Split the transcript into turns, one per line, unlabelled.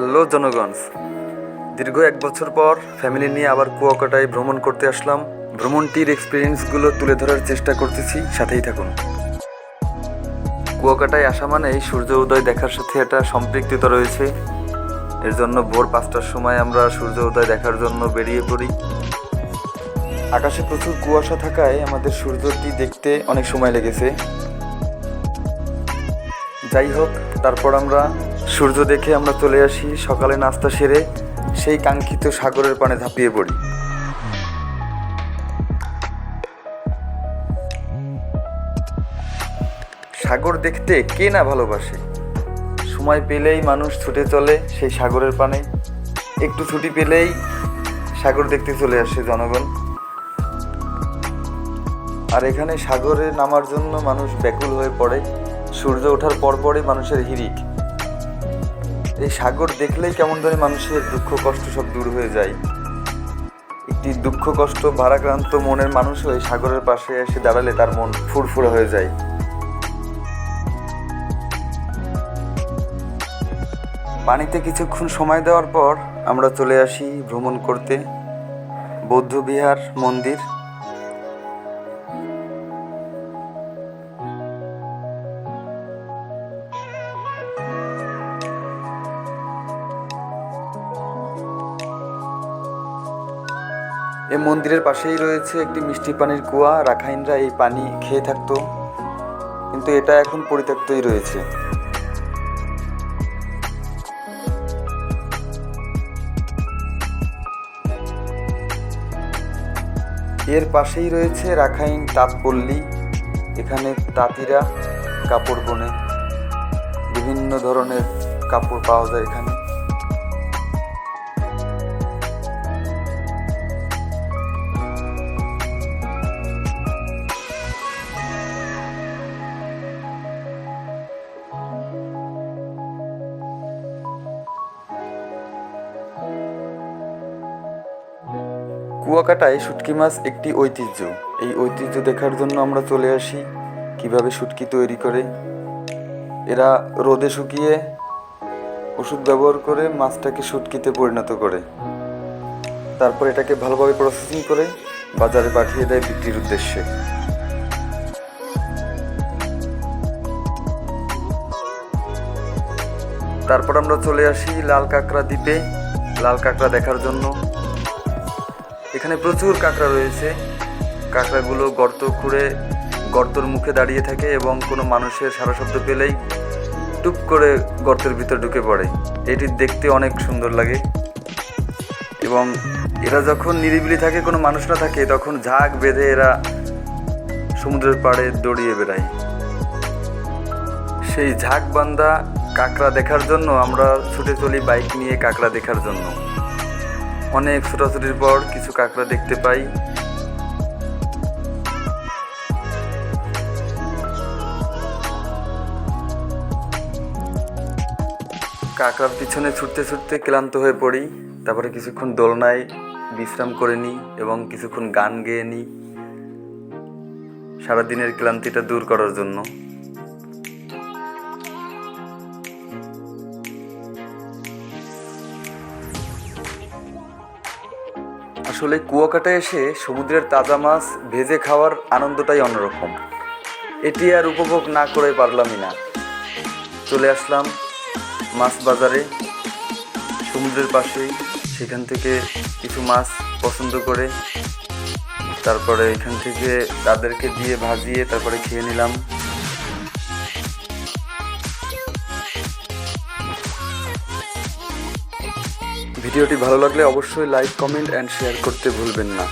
Hello জনগণ, দীর্ঘ এক বছর পর ফ্যামিলি নিয়ে আবার কুয়াকাটায় ভ্রমণ করতে আসলাম। ভ্রমণটির এক্সপিরিয়েন্সগুলো তুলে ধরার চেষ্টা করতেছি, সাথেই থাকুন। কুয়াকাটায় আসা মানেই সূর্য উদয় দেখার সাথে একটা সম্পৃক্ততা রয়েছে। এর জন্য ভোর পাঁচটার সময় আমরা সূর্য উদয় দেখার জন্য বেরিয়ে পড়ি। আকাশে প্রচুর কুয়াশা থাকায় আমাদের সূর্যটি দেখতে অনেক সময় লেগেছে। যাই হোক, তারপর আমরা সূর্য দেখে আমরা চলে আসি সকালে নাস্তা সেরে সেই কাঙ্ক্ষিত সাগরের পানে ঝাঁপিয়ে পড়ি। সাগর দেখতে কে না ভালোবাসে? সময় পেলেই মানুষ ছুটে চলে সেই সাগরের পানে। একটু ছুটি পেলেই সাগর দেখতে চলে আসে জনগণ। আর এখানে সাগরে নামার জন্য মানুষ ব্যাকুল হয়ে পড়ে। সূর্য ওঠার পরপরই মানুষের হিরিক এই সাগর দেখলেই কেমন জানি মানুষের দুঃখ কষ্ট সব দূর হয়ে যায়। একটি দুঃখ কষ্ট ভারাক্রান্ত মনের মানুষও এই সাগরের পাশে এসে দাঁড়ালে তার মন ফুরফুরে হয়ে যায়। পানিতে কিছুক্ষণ সময় দেওয়ার পর আমরা চলে আসি ভ্রমণ করতে। বৌদ্ধবিহার মন্দির। এই মন্দিরের পাশেই রয়েছে একটি মিষ্টি পানির কুয়া। রাখাইনরা এই পানি খেয়ে থাকতো। কিন্তু এটা এখন পরিত্যক্তই রয়েছে। এর পাশেই রয়েছে রাখাইন তাঁতপল্লী। এখানে তাঁতিরা, কাপড় বনে। বিভিন্ন ধরনের কাপড় পাওয়া যায় এখানে। কুয়াকাটায় শুটকি মাছ একটি ঐতিহ্য। এই ঐতিহ্য দেখার জন্য আমরা চলে আসি। কীভাবে শুটকি তৈরি করে? এরা রোদে শুকিয়ে ওষুধ ব্যবহার করে মাছটাকে শুটকিতে পরিণত করে। তারপর এটাকে ভালোভাবে প্রসেসিং করে বাজারে পাঠিয়ে দেয় বিক্রির উদ্দেশ্যে। তারপর আমরা চলে আসি লাল কাঁকড়া দ্বীপে। লাল কাঁকড়া দেখার জন্য। এখানে প্রচুর কাঁকড়া রয়েছে। কাঁকড়াগুলো গর্ত খুঁড়ে গর্তর মুখে দাঁড়িয়ে থাকে এবং কোনো মানুষের সারা শব্দ পেলেই টুপ করে গর্তের ভিতর ঢুকে পড়ে। এটি দেখতে অনেক সুন্দর লাগে। এবং এরা যখন নিরিবিলি থাকে, কোনো মানুষ না থাকে, তখন ঝাঁক বেঁধে এরা সমুদ্রের পাড়ে দৌড়িয়ে বেড়ায়। সেই ঝাঁক বান্ধা কাঁকড়া দেখার জন্য আমরা ছুটে চলি বাইক নিয়ে কাঁকড়া দেখার জন্য। অনেক ছোটাছুটির পর কিছু কাঁকড়া দেখতে পাই। কাঁকড়ার পিছনে ছুটতে ছুটতে ক্লান্ত হয়ে পড়ি, তারপরে কিছুক্ষণ দোলনায় বিশ্রাম করে নিই এবং কিছুক্ষণ গান গেয়ে নিই। সারাদিনের ক্লান্তিটা দূর করার জন্য। আসলে কুয়াকাটা এসে সমুদ্রের তাজা মাছ ভেজে খাওয়ার আনন্দটাই অন্যরকম। এটি আর উপভোগ না করে পারলামই না। চলে আসলাম মাছ বাজারে। সমুদ্রের পাশেই সেখান থেকে কিছু মাছ পছন্দ করে। তারপরে এখান থেকে তাদেরকে দিয়ে ভাজিয়ে তারপরে খেয়ে নিলাম। ভিডিওটি ভালো লাগলে অবশ্যই লাইক কমেন্ট অ্যান্ড শেয়ার করতে ভুলবেন না।